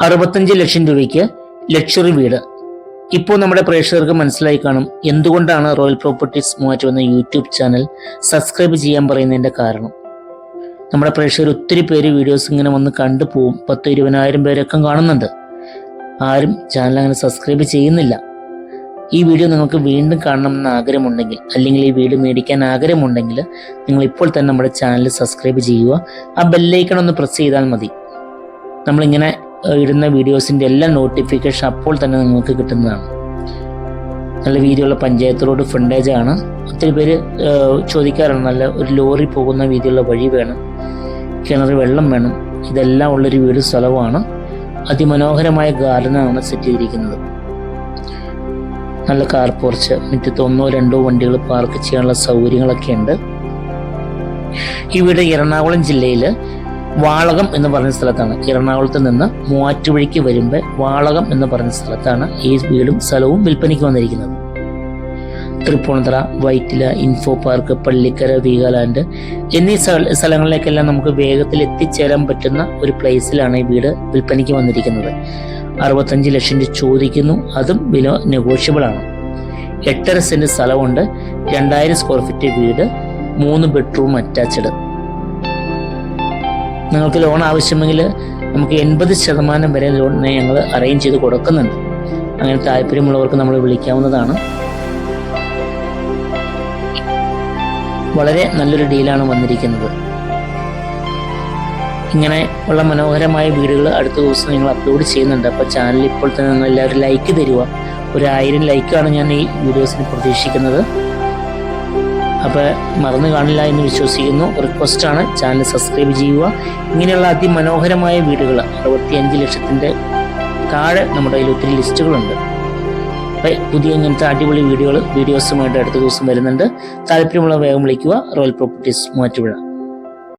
അറുപത്തഞ്ച് ലക്ഷം രൂപയ്ക്ക് ലക്ഷറി വീട്. ഇപ്പോൾ നമ്മുടെ പ്രേക്ഷകർക്ക് മനസ്സിലായി കാണും എന്തുകൊണ്ടാണ് റോയൽ പ്രോപ്പർട്ടീസ് മൂവാറ്റ് എന്ന യൂട്യൂബ് ചാനൽ സബ്സ്ക്രൈബ് ചെയ്യാൻ പറയുന്നതിന്റെ കാരണം. നമ്മുടെ പ്രേക്ഷകർ ഒത്തിരി പേര് വീഡിയോസ് ഇങ്ങനെ വന്ന് കണ്ടു പോവും. പത്ത് ഇരുപതിനായിരം പേരൊക്കെ കാണുന്നുണ്ട്. ആരും ചാനൽ അങ്ങനെ സബ്സ്ക്രൈബ് ചെയ്യുന്നില്ല. ഈ വീഡിയോ നിങ്ങൾക്ക് വീണ്ടും കാണണമെന്ന് ആഗ്രഹമുണ്ടെങ്കിൽ അല്ലെങ്കിൽ ഈ വീട് മേടിക്കാൻ ആഗ്രഹമുണ്ടെങ്കിൽ നിങ്ങൾ ഇപ്പോൾ തന്നെ നമ്മുടെ ചാനൽ സബ്സ്ക്രൈബ് ചെയ്യുക. ആ ബെല്ലൈക്കൺ ഒന്ന് പ്രസ് ചെയ്താൽ മതി. നമ്മളിങ്ങനെ ഇടുന്ന വീഡിയോസിന്റെ എല്ലാ നോട്ടിഫിക്കേഷൻ അപ്പോൾ തന്നെ നിങ്ങൾക്ക് കിട്ടുന്നതാണ്. നല്ല വീതിയുള്ള പഞ്ചായത്ത് റോഡ് ഫ്രണ്ടേജ് ആണ്. ഒത്തിരി പേര് ചോദിക്കാറുണ്ട്. നല്ല ഒരു ലോറി പോകുന്ന വീതിയുള്ള വഴി വേണം. കിണർ വെള്ളം വേണം. ഇതെല്ലാം ഉള്ളൊരു വീട് സ്ഥലമാണ്. അതിമനോഹരമായ ഗാർഡനാണ് സെറ്റ് ചെയ്തിരിക്കുന്നത്. നല്ല കാർ പോർച്ച് മുറ്റത്ത് ഒന്നോ രണ്ടോ വണ്ടികൾ പാർക്ക് ചെയ്യാനുള്ള സൗകര്യങ്ങളൊക്കെ ഉണ്ട്. ഈ വീട് എറണാകുളം ജില്ലയിൽ വാളകം എന്ന് പറഞ്ഞ സ്ഥലത്താണ്. എറണാകുളത്ത് നിന്ന് മൂവാറ്റുപുഴയ്ക്ക് വരുമ്പോൾ വാളകം എന്ന് പറഞ്ഞ സ്ഥലത്താണ് ഈ വീടും സ്ഥലവും വിൽപ്പനയ്ക്ക് വന്നിരിക്കുന്നത്. തൃപ്പൂണിത്തറ വൈറ്റില ഇൻഫോ പാർക്ക് പള്ളിക്കര വീഗാലാൻഡ് എന്നീ സ്ഥലങ്ങളിലേക്കെല്ലാം നമുക്ക് വേഗത്തിൽ എത്തിച്ചേരാൻ പറ്റുന്ന ഒരു പ്ലേസിലാണ് ഈ വീട് വിൽപ്പനയ്ക്ക് വന്നിരിക്കുന്നത്. അറുപത്തഞ്ച് ലക്ഷം രൂപ ചോദിക്കുന്നു. അതും വില നെഗോഷ്യബിൾ ആണ്. എട്ടര സെന്റ് സ്ഥലമുണ്ട്. രണ്ടായിരം സ്ക്വയർ ഫീറ്റ് വീട് മൂന്ന് ബെഡ്റൂം അറ്റാച്ച്ഡ് നിങ്ങൾക്ക് ലോൺ ആവശ്യമെങ്കിൽ നമുക്ക് എൺപത് ശതമാനം വരെ ലോണിനെ ഞങ്ങൾ അറേഞ്ച് ചെയ്ത് കൊടുക്കുന്നുണ്ട്. അങ്ങനെ താല്പര്യമുള്ളവർക്ക് നമ്മൾ വിളിക്കാവുന്നതാണ്. വളരെ നല്ലൊരു ഡീലാണ് വന്നിരിക്കുന്നത്. ഇങ്ങനെ ഉള്ള മനോഹരമായ വീടുകൾ അടുത്ത ദിവസം നിങ്ങൾ അപ്ലോഡ് ചെയ്യുന്നുണ്ട്. അപ്പോൾ ചാനൽ ഇപ്പോൾ തന്നെ എല്ലാവരും ലൈക്ക് തരിക. ഒരു ആയിരം ലൈക്കാണ് ഞാൻ ഈ വീഡിയോസിന് പ്രതീക്ഷിക്കുന്നത്. അപ്പോൾ മറന്നു കാണില്ല എന്ന് വിശ്വസിക്കുന്നു. റിക്വസ്റ്റാണ് ചാനൽ സബ്സ്ക്രൈബ് ചെയ്യുക. ഇങ്ങനെയുള്ള അതിമനോഹരമായ വീടുകൾ അറുപത്തിയഞ്ച് ലക്ഷത്തിന്റെ താഴെ നമ്മുടെ കയ്യിൽ ഒത്തിരി ലിസ്റ്റുകളുണ്ട്. അപ്പോൾ പുതിയ ഇങ്ങനത്തെ അടിപൊളി വീഡിയോകൾ വീഡിയോസുമായിട്ട് അടുത്ത ദിവസം വരുന്നുണ്ട്. താല്പര്യമുള്ള വേഗം വിളിക്കുക. Royal properties Muvattupuzha